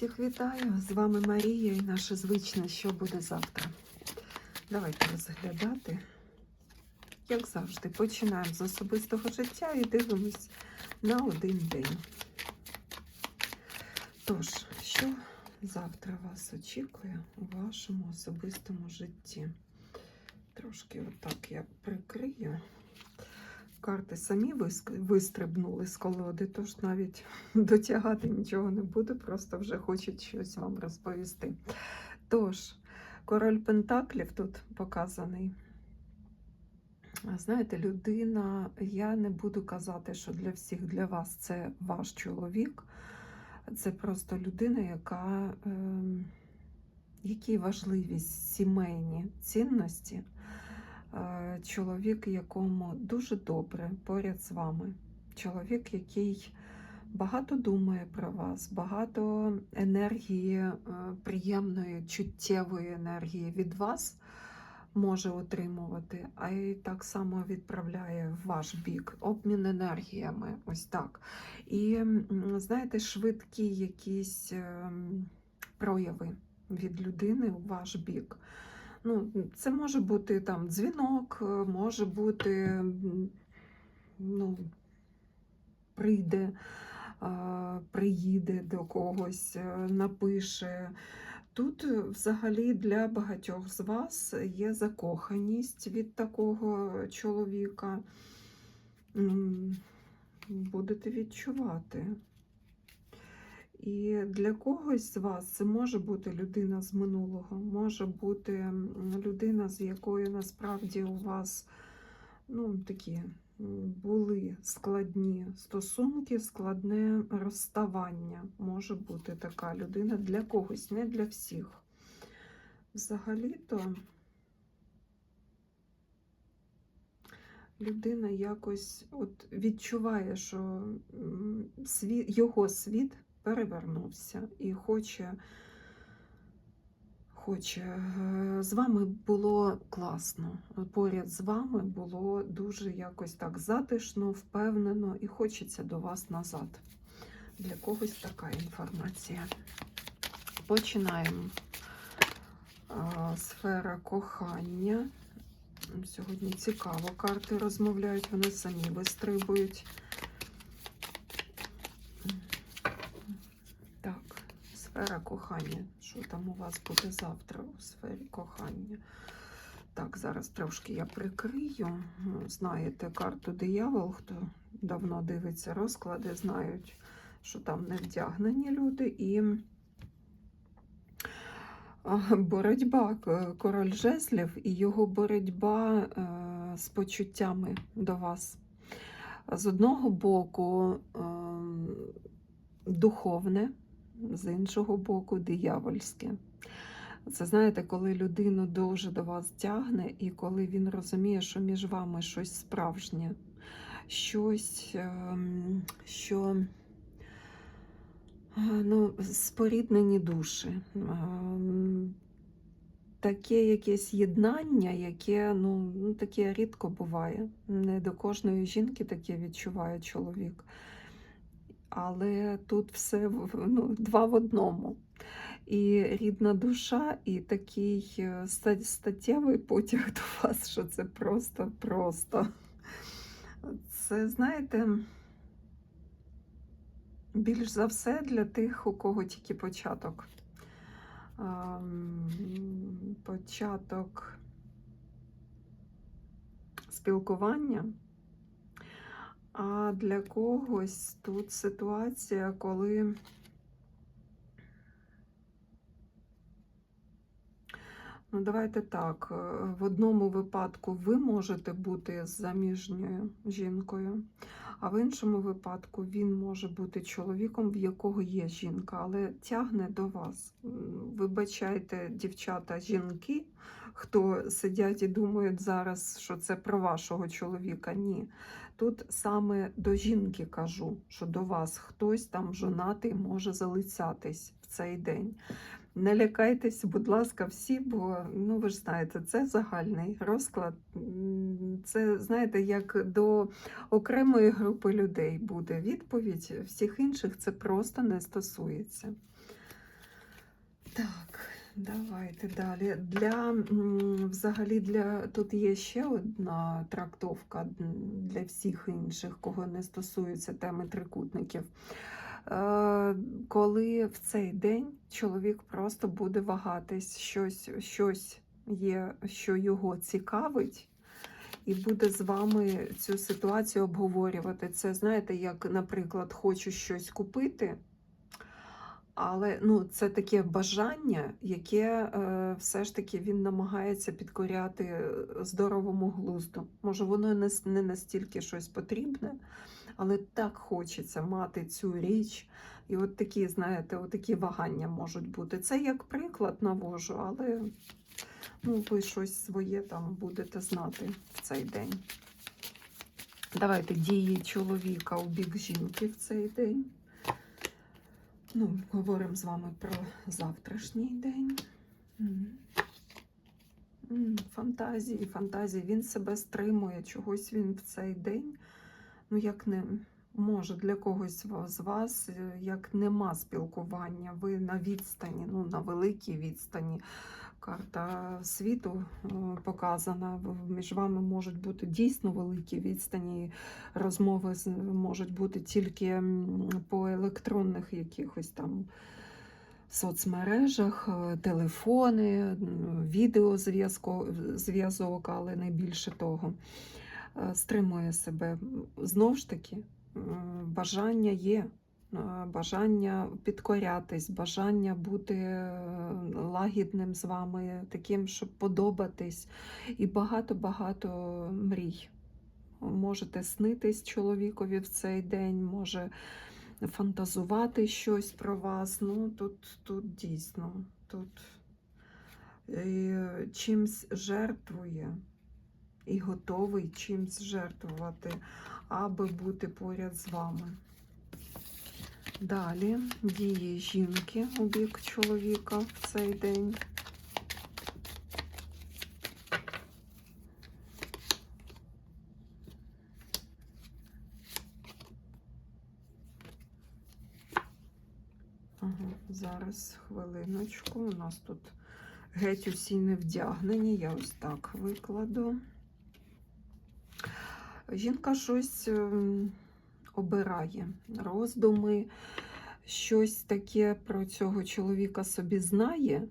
Всіх вітаю! З вами Марія і наше звичне, що буде завтра. Давайте розглядати. Як завжди, починаємо з особистого життя і дивимось на один день. Тож, що завтра вас очікує у вашому особистому житті? Трошки отак я прикрию. Карти самі вистрибнули з колоди, тож навіть дотягати нічого не буду, просто вже хочуть щось вам розповісти. Тож, король Пентаклів тут показаний. Знаєте, людина, я не буду казати, що для всіх для вас це ваш чоловік. Це просто людина, яка, ем, якій важливі сімейні цінності. Е, Чоловік, якому дуже добре поряд з вами. Чоловік, який багато думає про вас, багато енергії, е, приємної, чуттєвої енергії від вас може отримувати, а й так само відправляє в ваш бік обмін енергіями. Ось так. І знаєте, швидкі якісь ем, прояви від людини у ваш бік. Ну, це може бути там дзвінок, е, може бути, ну, прийде, приїде до когось, е, напише. Тут е, взагалі для багатьох з вас є закоханість від такого чоловіка. Будете відчувати. І для когось з вас це може бути людина з минулого, може бути людина, з якою насправді у вас ну, такі були складні стосунки, складне розставання. Може бути така людина для когось, не для всіх. Взагалі-то людина якось от відчуває, що його світ перевернувся і хоче, хоче. е, З вами було класно. Поряд з вами було дуже якось так затишно, впевнено і хочеться до вас назад. Для когось така інформація. Починаємо. Сфера кохання. Сьогодні цікаво. Карти розмовляють, вони самі вистрибують. Так, сфера кохання. Що там у вас буде завтра у сфері кохання? Так, зараз трошки я прикрию. Ну, Знаєте, карту диявол, хто давно дивиться розклади, знають, що там не вдягнені люди і боротьба, король жезлів і його боротьба е, з почуттями до вас. З одного боку, ем, духовне, з іншого боку, диявольське. Це знаєте, коли людину дуже до вас тягне, і коли він розуміє, що між вами щось справжнє, щось, ем, що е, ну, споріднені душі. Ем, Таке якесь єднання, яке ну, таке рідко буває. Не до кожної жінки таке відчуває чоловік. Але тут все ну, два в одному. І рідна душа, і такий е, статтєвий потяг до вас, що це просто-просто. Це, знаєте, більш за все для тих, у кого тільки початок. Початок спілкування. А для когось тут ситуація, коли Ну, давайте так. е, В одному випадку ви можете бути заміжньою жінкою, а в іншому випадку він може бути чоловіком, в якого є жінка, але тягне до вас. Вибачайте, дівчата, жінки, хто сидять і думають зараз, що це про вашого чоловіка. Ні. Тут саме до жінки кажу, що до вас хтось там жонатий може залицятись в цей день. Не лякайтесь, будь ласка, всі, бо ну ви ж знаєте, це загальний розклад. Це знаєте, як до окремої групи людей буде відповідь. Всіх інших це просто не стосується. Так, давайте далі. Для взагалі для тут є ще одна трактовка для всіх інших, кого не стосується теми трикутників. Е, Коли в цей день чоловік просто буде вагатись, щось, щось є, що його цікавить. І буде з вами цю ситуацію обговорювати. Це знаєте, як, наприклад, хочу щось купити, але ну, це таке бажання, яке е, все ж таки він намагається підкоряти е, здоровому глузду. Може, воно не, не настільки щось потрібне, але так хочеться мати цю річ. І от такі, знаєте, от такі вагання можуть бути. Це як приклад навожу, але ну, ви щось своє там будете знати в цей день. Давайте дії чоловіка у бік жінки в цей день. Ну, говоримо з вами про завтрашній день. Фантазії, фантазії. Він себе стримує, чогось він в цей день. Ну, як не може для когось з вас, як нема спілкування, ви на відстані, ну, на великій відстані. Карта світу е, показана. Між вами можуть бути дійсно великі відстані. Розмови можуть бути тільки по електронних якихось там соцмережах, е, телефони, відеозв'язок, але не більше того. Е, Стримує себе. Знов ж таки, бажання є. Е, Бажання підкорятись, бажання бути е, лагідним з вами, таким, щоб подобатись, і багато-багато мрій. Можете снитись чоловікові в цей день, може фантазувати щось про вас. Ну, тут, тут дійсно, тут е, чимсь жертвує і готовий чимсь жертвувати, аби бути поряд з вами. Далі дії жінки у бік чоловіка в цей день. Зараз хвилиночку. У нас тут геть усі не вдягнені. Я ось так викладу. Жінка щось ем, обирає, роздуми, щось таке про цього чоловіка собі знає.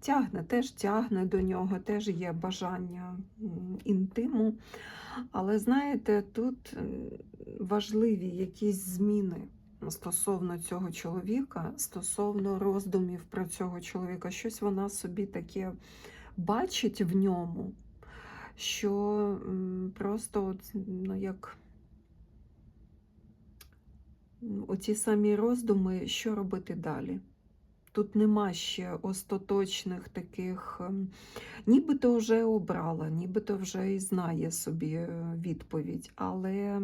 Тягне, теж тягне до нього, теж є бажання інтиму. Але знаєте, тут важливі якісь зміни стосовно цього чоловіка, стосовно роздумів про цього чоловіка. Щось вона собі таке бачить в ньому, що просто от, ну, як оці самі роздуми, що робити далі. Тут нема ще остаточних таких, ем, нібито вже обрала, нібито вже і знає собі е, відповідь, але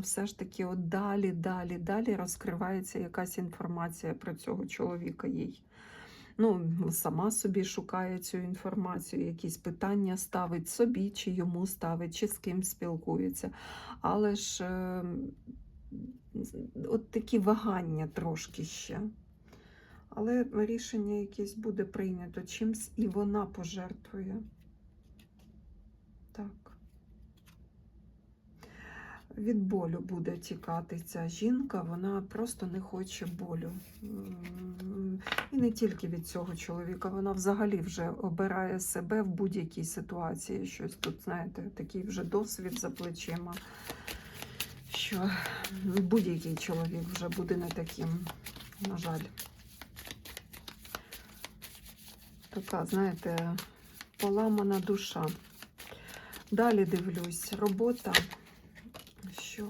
все ж таки от далі, далі, далі розкривається якась інформація про цього чоловіка їй. Ну, сама собі шукає цю інформацію, якісь питання ставить собі, чи йому ставить, чи з ким спілкується. Але ж е, от такі вагання трошки ще. Але рішення якесь буде прийнято чимсь, і вона пожертвує. Так. Від болю буде тікати ця жінка, вона просто не хоче болю. І не тільки від цього чоловіка, вона взагалі вже обирає себе в будь-якій ситуації. Щось тут, знаєте, такий вже досвід за плечима, що будь-який чоловік вже буде не таким, на жаль. Така, знаєте, поламана душа. Далі дивлюсь, робота. Що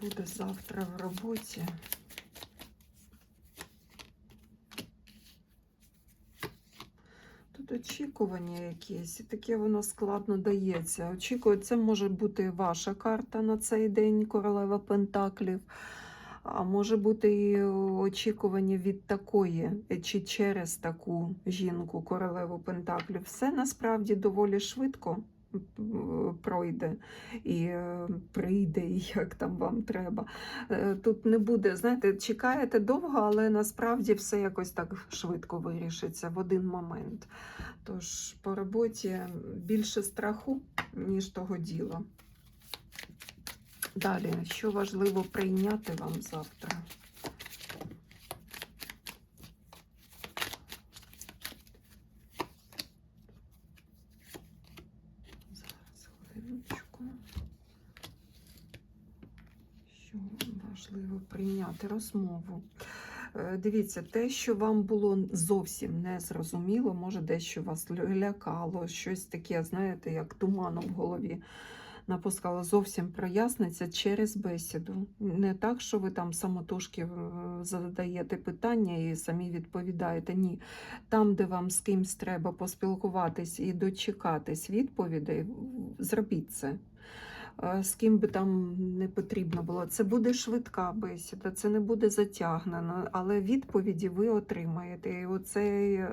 буде завтра в роботі? Очікування якісь, і таке воно складно дається. Очікую, це може бути ваша карта на цей день, королева Пентаклів. А може бути і очікування від такої, чи через таку жінку, королеву Пентаклів. Все насправді доволі швидко пройде і е, прийде, як там вам треба. Е, Тут не буде, знаєте, чекаєте довго, але насправді все якось так швидко вирішиться в один момент. Тож по роботі більше страху, ніж того діла. Далі, що важливо прийняти вам завтра? Зараз хвилиночку. Що важливо прийняти розмову. Е, Дивіться, те, що вам було зовсім не зрозуміло, може дещо вас лякало, щось таке, знаєте, як туманом в голові напускало, зовсім проясниться через бесіду. Не так, що ви там самотужки е, задаєте питання і самі відповідаєте. Ні. Там, де вам з кимсь треба поспілкуватись і дочекатись відповідей, зробіть це. Е, З ким би там не потрібно було. Це буде швидка бесіда, це не буде затягнено, але відповіді ви отримаєте. І оцей е,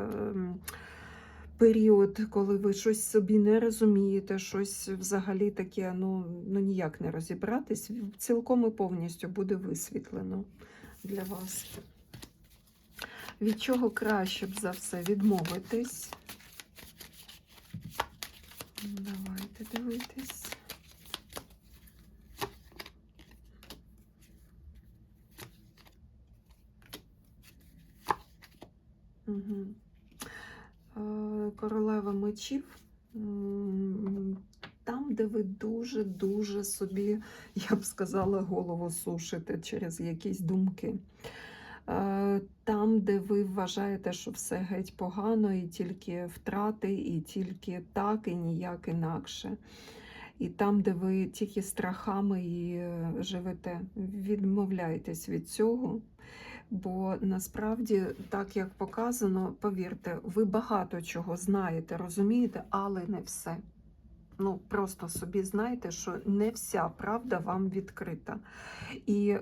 період, коли ви щось собі не розумієте, щось взагалі таке, ну, ну ніяк не розібратись, цілком і повністю буде висвітлено для вас. Від чого краще б за все відмовитись? Давайте дивитись. Угу. Королева мечів. Там, де ви дуже-дуже собі, я б сказала, голову сушите через якісь думки. Е, Там, де ви вважаєте, що все геть погано, і тільки втрати, і тільки так, і ніяк інакше. І там, де ви тільки страхами і е, живете, відмовляйтесь від цього. Бо насправді, так як показано, повірте, ви багато чого знаєте, розумієте, але не все. Ну, просто собі знайте, що не вся правда вам відкрита. І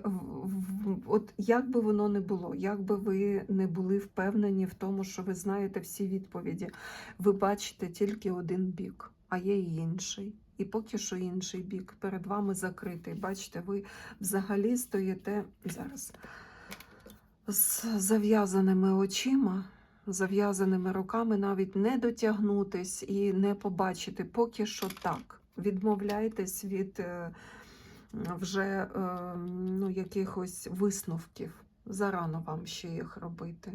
от як би воно не було, як би ви не були впевнені в тому, що ви знаєте всі відповіді, ви бачите тільки один бік, а є і інший. І поки що інший бік перед вами закритий. Бачите, ви взагалі стоїте зараз з зав'язаними очима, зав'язаними руками навіть не дотягнутись і не побачити. Поки що так. Відмовляйтесь від е, вже е, ну, якихось висновків. Зарано вам ще їх робити.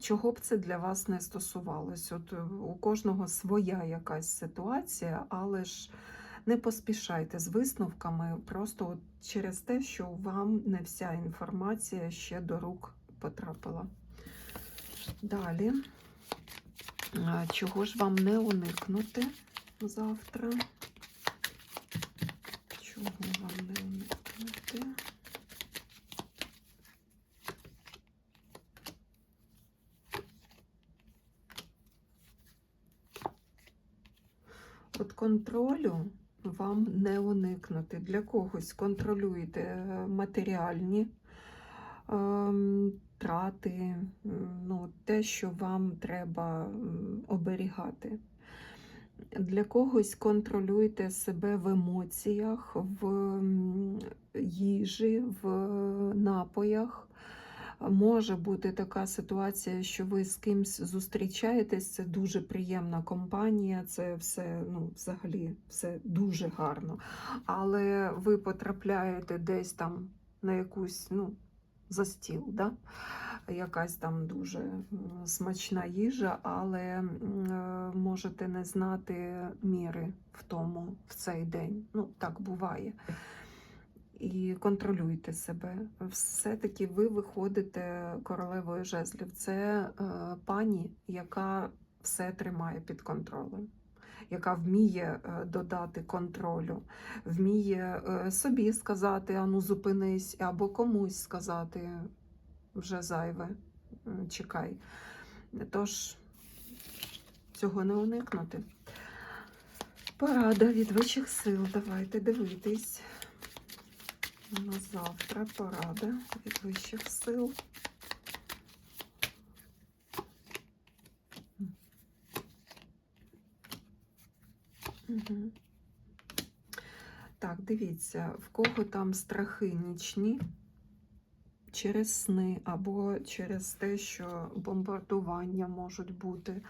Чого б це для вас не стосувалось? От е, у кожного своя якась ситуація, але ж не поспішайте з висновками, просто через те, що вам не вся інформація ще до рук потрапила. Далі, чого ж вам не уникнути завтра? Чого вам не уникнути? От контролю вам не уникнути. Для когось контролюєте е, матеріальні ем, трати, ну, те, що вам треба оберігати. Для когось контролюйте себе в емоціях, в їжі, в напоях. Може бути така ситуація, що ви з кимсь зустрічаєтесь, це дуже приємна компанія, це все ну, взагалі все дуже гарно. Але ви потрапляєте десь там на якусь ну, за стіл, да? якась там дуже смачна їжа, але е, можете не знати міри в тому в цей день. Ну, так буває і контролюйте себе. Все-таки ви виходите королевою жезлів. Це е, пані, яка все тримає під контролем, яка вміє е, додати контролю, вміє е, собі сказати, ану зупинись, або комусь сказати вже зайве, чекай. Тож цього не уникнути. Порада від вищих сил. Давайте дивитись. На завтра порада від вищих сил. Угу. Так, дивіться, в кого там страхи нічні через сни або через те, що бомбардування можуть бути.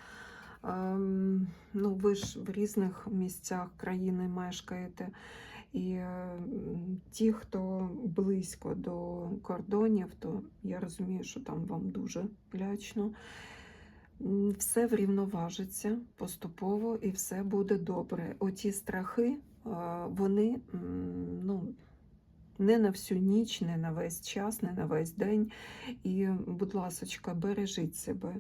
Ем, ну, ви ж в різних місцях країни мешкаєте. І ті, хто близько до кордонів, то я розумію, що там вам дуже лячно. Все врівноважиться поступово і все буде добре. Оті страхи, е, вони ну, не на всю ніч, не на весь час, не на весь день. І, будь ласочка, бережіть себе,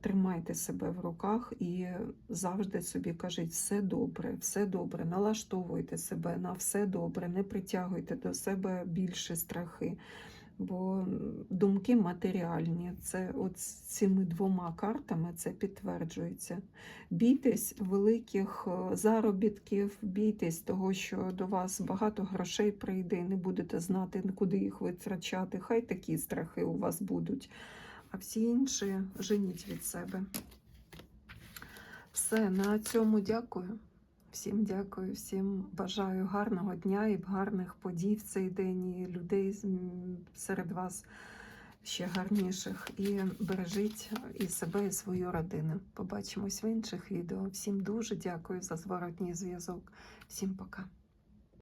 тримайте себе в руках і завжди собі кажіть все добре, все добре, налаштовуйте себе на все добре, не притягуйте до себе більше страхи. Бо думки матеріальні, це от цими двома картами це підтверджується. Бійтесь великих е, заробітків, бійтесь того, що до вас багато грошей прийде, і не будете знати, куди їх витрачати. Хай такі страхи у вас будуть. А всі інші женіть від себе. Все, на цьому дякую. Всім дякую, всім бажаю гарного дня і гарних подій в цей день, і людей серед вас ще гарніших. І бережіть і себе, і свою родину. Побачимось в інших відео. Всім дуже дякую за зворотній зв'язок. Всім пока.